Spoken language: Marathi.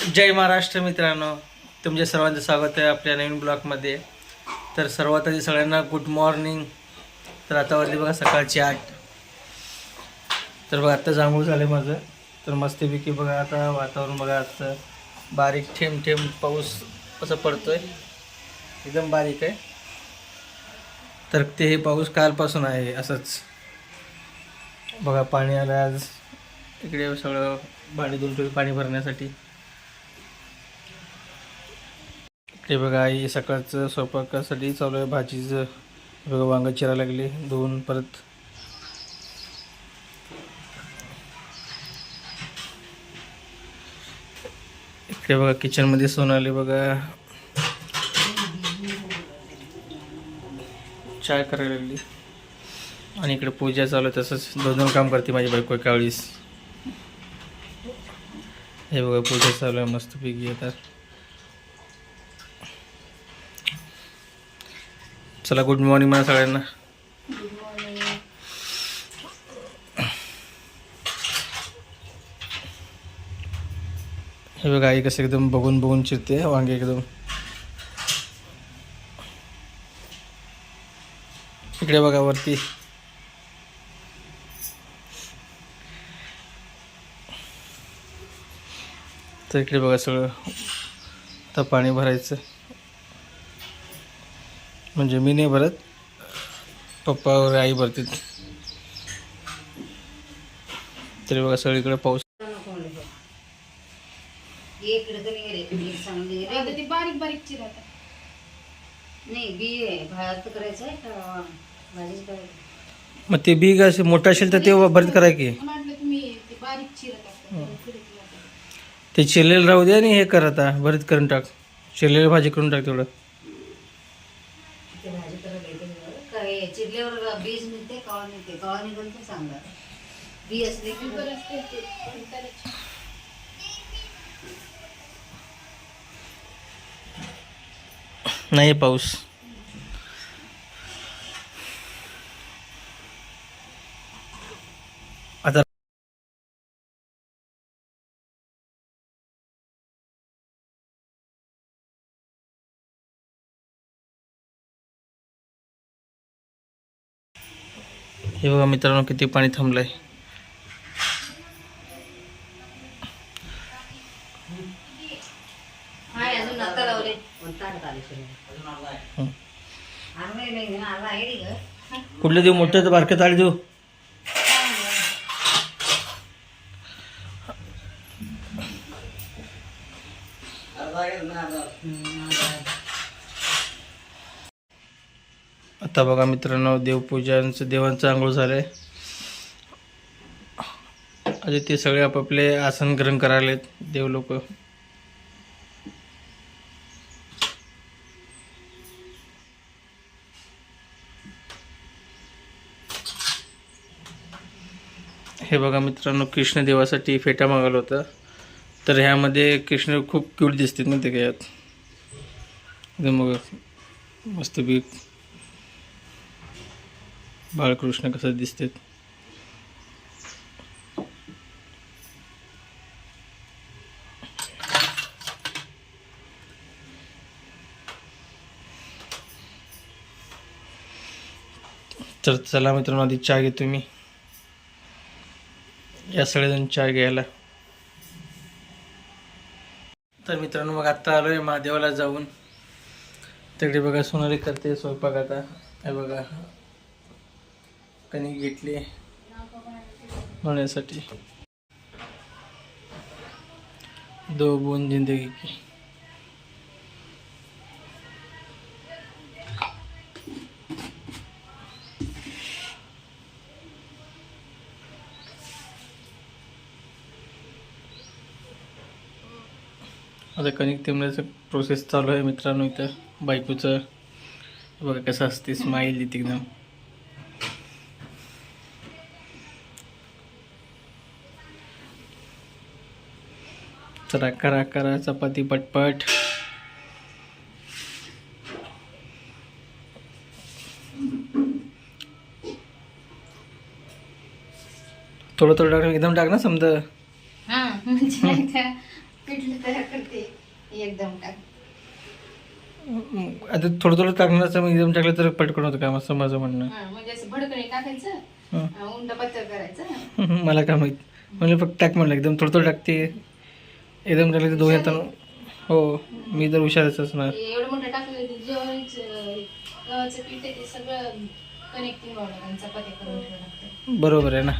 जय महाराष्ट्र मित्रांनो तुमचे सर्वांचं स्वागत आहे आपल्या नवीन ब्लॉगमध्ये. तर सर्वात आधी सगळ्यांना गुड मॉर्निंग तर आता वाजली बघा सकाळची आठ. तर बघा आत्ता जांभूळ झालं माझं. तर मस्तपैकी बघा आता वातावरण बघा आजचं बारीक ठेंब ठेंब पाऊस असं पडतो आहे एकदम बारीक आहे. तर ते हे पाऊस कालपासून आहे असंच. बघा पाणी आलं आज. इकडे सगळं भांडी धुवून पाणी भरण्यासाठी. हे बघा आई सकाळचं स्वयंपाकासाठी चालू आहे. भाजीचं बघा वांग चिरा लागली. धुवून परत इकडे बघा किचनमध्ये सोनाली बघा. चाय करायला लागली. आणि इकडे पूजा चालू आहे. तसंच दोन दोन काम करते माझी बायको एका वेळीस. हे बघा पूजा चालू आहे. मस्तपैकी येतात चला गुड मॉर्निंग म्हणा सगळ्यांना. हे बघा आई कसं एकदम बघून बघून चिरते वांगे एकदम. इकडे बघा वरती. तर इकडे बघा सगळं. आता पाणी भरायचं. म्हणजे मी नाही भरत. पप्पा वगैरे आई भरते. तरी बघा सगळीकडे पाऊस. इकडे तरी गेले बी चांगली गेले. आता ते बारीक बारीक चिरत नाही बी आहे. भात करायचं आहे का? भाजीच करायची. मग ते बी असे मोठं असेल तर ते भरत करा की. म्हटलं तुम्ही ते बारीक चिरत असतात ते चिरलेलं राहू दे आणि हे कर आता. भरीत करून टाक. चिरलेली भाजी करून टाक तेवढं ते भाजी करायला येते काय चिरल्यावर बीज निघते कवा निघते? कवा निघून तर चांगलं बी असले की नाही पाऊस आता हे बघा मित्रांनो किती पाणी आला आहे कुठलं देऊ? मोठं तर बारकं ताळ देऊ. आता बघा मित्रांनो देवपूजांचं देवांचं आंघोळ झालं आहे आता ते सगळे आपापले आसन ग्रहण करायलेत देव लोक. हे बघा मित्रांनो कृष्ण देवासाठी फेटा मागवला होता. तर ह्यामध्ये कृष्ण खूप क्यूट दिसतात ना ते काय मग मस्त बी बाळकृष्ण कसं दिसते तर चला मित्रांनो आधी चहा घेतो मी. या सगळेजण चहा घ्यायला. तर मित्रांनो मग आत्ता आलोय महादेवाला जाऊन. तिकडे बघा सोनाली करते स्वयंपाक आता. हे बघा कणिक घेतली. होण्यासाठी. दो बूंद जिंदगी की. आता कणिक तेमण्याचं प्रोसेस चालू आहे मित्रांनो इथं. बायकोचं. बघा कसं असते स्माईल देते एकदम. चला करा करा चपाती पटपट. थोडं थोडं टाक एकदम टाक ना समजा. हा म्हणजे आता पिठली तयार करते एकदम टाक. आता थोडं थोडं टाकण्याचं मी एकदम टाकलं तर पटकन होतं काम असं माझं म्हणणं. हा, म्हणजे असं भडकणे टाकायचं हं. अं, उंड पातळ करायचं. मला काय माहीत. म्हणलं फक्त टाक म्हणलं एकदम थोडं थोडं टाकते. एकदम टाकलं तर दोन येताना हो मी तर हुशारच असणार. ते एवढं मोठं टाकलं ते जेवणाचं गव्हाचं पीठ आहे ते सगळं कनेक्टिंग व्हावं लागेल चपात्या करून ठेवावं लागतं. बरोबर आहे ना.